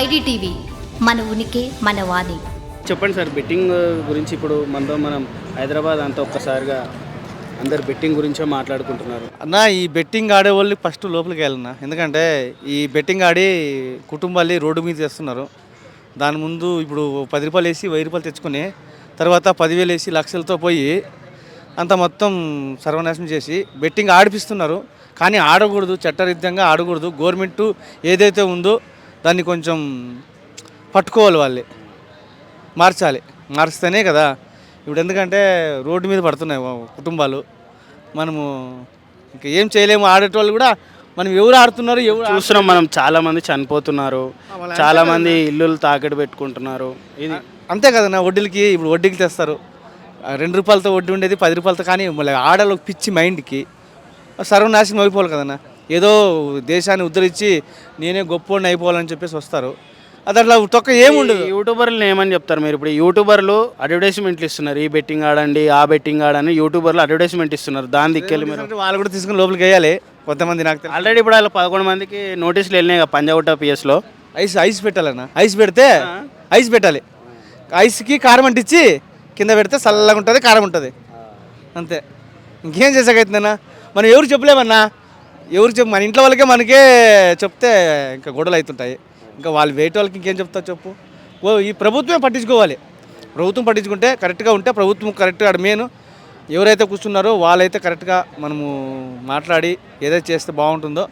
IDTV మన ఉనికి మన వాణి. చెప్పండి సార్ బెట్టింగ్ గురించి ఇప్పుడు మనతో మనం హైదరాబాద్ అంతా ఒక్కసారిగా అందరు బెట్టింగ్ గురించే మాట్లాడుకుంటున్నారు. అన్న ఈ బెట్టింగ్ ఆడే వాళ్ళు ఫస్ట్ లోపలికి వెళ్ళిన? ఎందుకంటే ఈ బెట్టింగ్ ఆడి కుటుంబాలు రోడ్డు మీద చేస్తున్నారు. దాని ముందు ఇప్పుడు పది రూపాయలు వేసి వెయ్యి రూపాయలు తెచ్చుకొని తర్వాత పదివేలు వేసి లక్షలతో పోయి అంత మొత్తం సర్వనాశనం చేసి బెట్టింగ్ ఆడిపిస్తున్నారు. కానీ ఆడకూడదు చట్టరీత్యంగా ఆడకూడదు. గవర్నమెంట్ ఏదైతే ఉందో దాన్ని కొంచెం పట్టుకోవాలి వాళ్ళే. మార్చాలి. మార్చితేనే కదా. ఇప్పుడు ఎందుకంటే రోడ్డు మీద పడుతున్నాయి కుటుంబాలు. మనము ఇంకా ఏం చేయలేము. ఆడేటోళ్ళు కూడా మనం ఎవరు ఆడుతున్నారు ఎవరు చూస్తున్నాం మనం చాలా మంది చనిపోతున్నారు చాలా మంది ఇల్లులు తాకట్టు పెట్టుకుంటున్నారు. ఇది అంతే కదన్నా వడ్డీలకి ఇప్పుడు వడ్డీకి తెస్తారు. రెండు రూపాయలతో వడ్డీ ఉండేది పది రూపాయలతో కానీ మళ్ళీ ఆడలో పిచ్చి మైండ్కి. సర్వనాశనం అయిపోవాలి కదన్నా ఏదో దేశాన్ని ఉద్ధరించి నేనే గొప్పోడిని అయిపోవాలని చెప్పేసి వస్తారు. అది అట్లా తొక్క ఏముండదు. యూట్యూబర్లు ఏమని చెప్తారు మీరు? ఇప్పుడు యూట్యూబర్లు అడ్వర్టైజ్మెంట్లు ఇస్తున్నారు. ఈ బెట్టింగ్ ఆడండి ఆ బెట్టింగ్ ఆడని యూట్యూబర్లు అడ్వర్టైజ్మెంట్ ఇస్తున్నారు. దాని దిక్కెళ్ళి మీరు. వాళ్ళు కూడా తీసుకుని లోపలికి వేయాలి. కొంతమంది నాకు ఆల్రెడీ ఇప్పుడు వాళ్ళ పదకొండు మందికి నోటీసులు వెళ్ళినాయి పంజాగుట్ట పిఎస్లో ఐస్ ఐస్ పెట్టాలన్న. ఐస్ పెడితే ఐస్ పెట్టాలి. ఐస్కి కారం అంటించి కింద పెడితే చల్లగా ఉంటుంది కారం ఉంటుంది. అంతే. ఇంకేం చేసాకైతుందన్నా మనం ఎవరు చెప్పలేమన్నా? ఎవరు చెప్పు మన ఇంట్లో వాళ్ళకే మనకే చెప్తే ఇంకా గొడవలు అవుతుంటాయి. ఇంకా వాళ్ళు వేటి వాళ్ళకి ఇంకేం చెప్తావు చెప్పు? ఓ ఈ ప్రభుత్వమే పట్టించుకోవాలి. ప్రభుత్వం పట్టించుకుంటే కరెక్ట్గా ఉంటే ప్రభుత్వం కరెక్ట్గా మెయిన్. ఎవరైతే కూర్చున్నారో వాళ్ళైతే కరెక్ట్గా మనము మాట్లాడి ఏదైతే చేస్తే బాగుంటుందో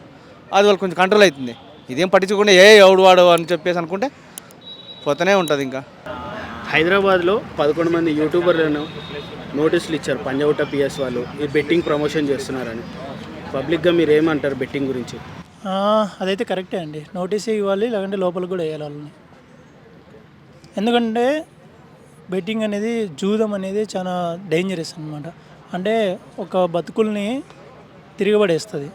అది వాళ్ళు కొంచెం కంట్రోల్ అవుతుంది. ఇదేం పట్టించుకోకుండా ఏ ఎవడు వాడు అని చెప్పేసి అనుకుంటే పోతూనే ఉంటుంది ఇంకా. హైదరాబాద్లో పదకొండు మంది యూట్యూబర్లను నోటీసులు ఇచ్చారు. పంజాబ్ పిఎస్ వాళ్ళు ఈ బెట్టింగ్ ప్రమోషన్ చేస్తున్నారని. పబ్లిక్గా మీరు ఏమంటారు బెట్టింగ్ గురించి? అదైతే కరెక్టే అండి. నోటీస్ ఇవ్వాలి లేదంటే లోపల కూడా వేయాలి వాళ్ళని. ఎందుకంటే బెట్టింగ్ అనేది జూదం అనేది చాలా డేంజరస్ అనమాట అంటే ఒక బతుకుల్ని తిరగబడేస్తుంది.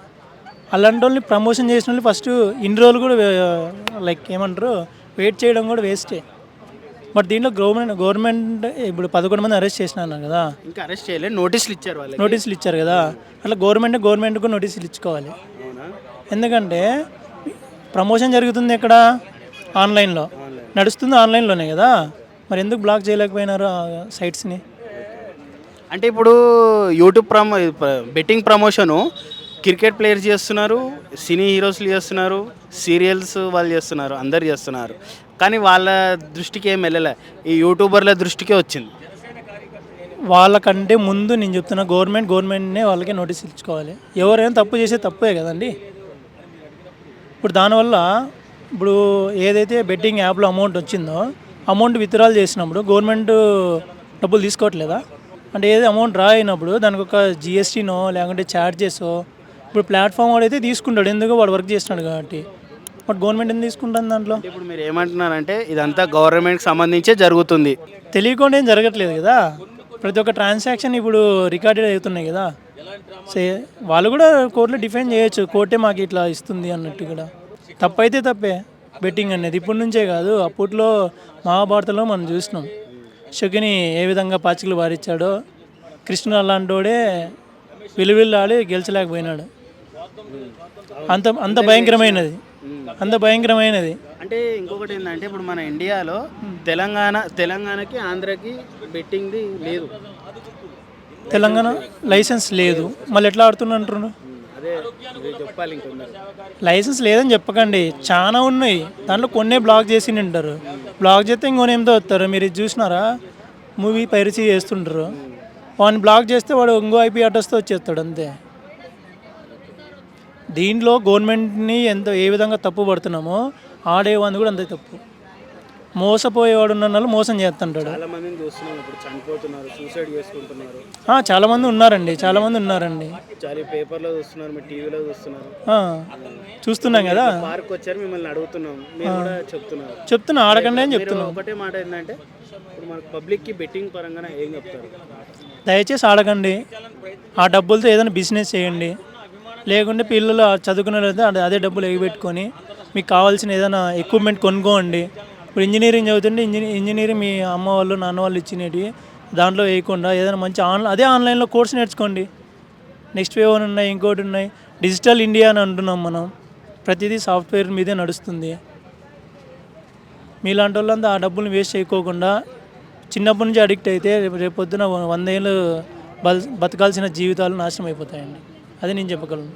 అలాంటి వాళ్ళని ప్రమోషన్ చేసిన వాళ్ళు ఫస్ట్ ఇన్ని రోజులు కూడా లైక్ ఏమంటారు వెయిట్ చేయడం కూడా వేస్టే బట్ దీంట్లో గవర్నమెంట్ గవర్నమెంట్ ఇప్పుడు పదకొండు మంది అరెస్ట్ చేసినారు కదా. ఇంకా అరెస్ట్ చేయలేదు. నోటీసులు ఇచ్చారు వాళ్ళకి. నోటీసులు ఇచ్చారు కదా. అట్లా గవర్నమెంట్ గవర్నమెంట్కు నోటీసులు ఇచ్చుకోవాలి. ఎందుకంటే ప్రమోషన్ జరుగుతుంది ఎక్కడ? ఆన్లైన్లో. నడుస్తుంది ఆన్లైన్లోనే కదా. మరి ఎందుకు బ్లాక్ చేయలేకపోయినారు ఆ సైట్స్ని? అంటే ఇప్పుడు YouTube promo betting promotion cricket players చేస్తున్నారు సినీ హీరోస్లు చేస్తున్నారు సీరియల్స్ వాళ్ళు చేస్తున్నారు అందరు చేస్తున్నారు. కానీ వాళ్ళ దృష్టికి ఏం వెళ్ళలే. ఈ యూట్యూబర్ల దృష్టికే వచ్చింది. వాళ్ళకంటే ముందు నేను చెప్తున్నా గవర్నమెంట్ గవర్నమెంట్నే వాళ్ళకి నోటీస్ ఇచ్చుకోవాలి. ఎవరైనా తప్పు చేసే తప్పే కదండి. ఇప్పుడు దానివల్ల ఇప్పుడు ఏదైతే బెట్టింగ్ యాప్లో అమౌంట్ వచ్చిందో అమౌంట్ విత్డ్రాల్ చేసినప్పుడు గవర్నమెంట్ డబ్బులు తీసుకోవట్లేదా? అంటే ఏది అమౌంట్ డ్రా అయినప్పుడు దానికి ఒక జిఎస్టీనో లేకుంటే ఛార్జెసో ఇప్పుడు ప్లాట్ఫామ్ వాడైతే తీసుకుంటాడు ఎందుకు వాడు వర్క్ చేస్తున్నాడు కాబట్టి. బట్ గవర్నమెంట్ ఎందుకు తీసుకుంటుంది దాంట్లో? ఇప్పుడు మీరు ఏమంటున్నారంటే ఇదంతా గవర్నమెంట్కి సంబంధించే జరుగుతుంది. తెలియకుండా ఏం జరగట్లేదు కదా? ప్రతి ఒక్క ట్రాన్సాక్షన్ ఇప్పుడు రికార్డెడ్ అవుతున్నాయి కదా? సే వాళ్ళు కూడా కోర్టులో డిఫైన్ చేయొచ్చు. కోర్టే మాకు ఇట్లా ఇస్తుంది అన్నట్టు కూడా. తప్పైతే తప్పే. బెట్టింగ్ అనేది ఇప్పటి నుంచే కాదు అప్పట్లో మహాభారతంలో మనం చూసినాం. శకుని ఏ విధంగా పాచికలు వారిచ్చాడో కృష్ణుడు అలాంటోడే విలువిల్లాడి గెలిచలేకపోయినాడు. అంత అంత భయంకరమైనది. అంత భయంకరమైనది. అంటే ఇంకొకటి ఏంటంటే ఇప్పుడు మన ఇండియాలో తెలంగాణ తెలంగాణకి ఆంధ్రకి బెట్టింగ్ది లేదు. తెలంగాణ లైసెన్స్ లేదు. మళ్ళీ ఎట్లా చెప్పాలి ఇంకొందరు. లైసెన్స్ లేదని చెప్పకండి. చాలా ఉన్నాయి. దాంట్లో కొన్నే బ్లాక్ చేసి ఉంటారు బ్లాక్ చేస్తే ఇంకోనేమితో వస్తారు. మీరు ఇది చూసినారా? మూవీ పైరసీ చేస్తుంటారు వాడిని బ్లాక్ చేస్తే వాడు ఇంకో ఐపీ అడ్రస్తో వచ్చేస్తాడు అంతే. దీంట్లో గవర్నమెంట్ని ఎంత ఏ విధంగా తప్పు పడుతున్నామో ఆడేవాడిని కూడా అంతే తప్పు. మోసపోయేవాడు ఉన్న వాళ్ళు మోసం చేస్తుంటాడు. చాలా చాలామంది ఉన్నారండి చాలామంది ఉన్నారండి. చాలా పేపర్లో చూస్తున్నారు మీరు టీవీలో చూస్తున్నారు. చూస్తున్నాం కదా. పార్క్ వచ్చారు మిమ్మల్ని అడుగుతున్నాం. మీరు కూడా చెప్తున్నారు. చెప్తున్నా ఆడకండి అని చెప్తున్నాం. ఒకటే మాట ఏంటంటే మనకు పబ్లిక్కి బెట్టింగ్ పరంగా ఏం చెప్తారు? దయచేసి ఆడకండి. ఆ డబ్బులతో ఏదైనా బిజినెస్ చేయండి. లేకుంటే పిల్లలు చదువుకునే వాళ్ళైతే అదే- డబ్బులు ఎగిపెట్టుకొని మీకు కావాల్సిన ఏదైనా ఎక్విప్మెంట్ కొనుక్కోండి. ఇప్పుడు ఇంజనీరింగ్ చదువుతుంటే ఇంజనీ ఇంజనీరింగ్ మీ అమ్మ వాళ్ళు నాన్న వాళ్ళు ఇచ్చినవి దాంట్లో వేయకుండా ఏదైనా మంచి ఆన్లైన్ అదే ఆన్లైన్లో కోర్స్ నేర్చుకోండి. నెక్స్ట్ వేవ్ అని ఉన్నాయి ఇంకోటి ఉన్నాయి. డిజిటల్ ఇండియా అని అంటున్నాం మనం. ప్రతిదీ సాఫ్ట్వేర్ మీదే నడుస్తుంది. మీలాంటి వాళ్ళంతా ఆ డబ్బులు వేస్ట్ చేయకోకుండా చిన్నప్పటి నుంచి అడిక్ట్ అయితే రేపు రేపొద్దున వంద ఏళ్ళు బల్ బతకాల్సిన జీవితాలు నాశనం అయిపోతాయండి. అది నేను చెప్పగలను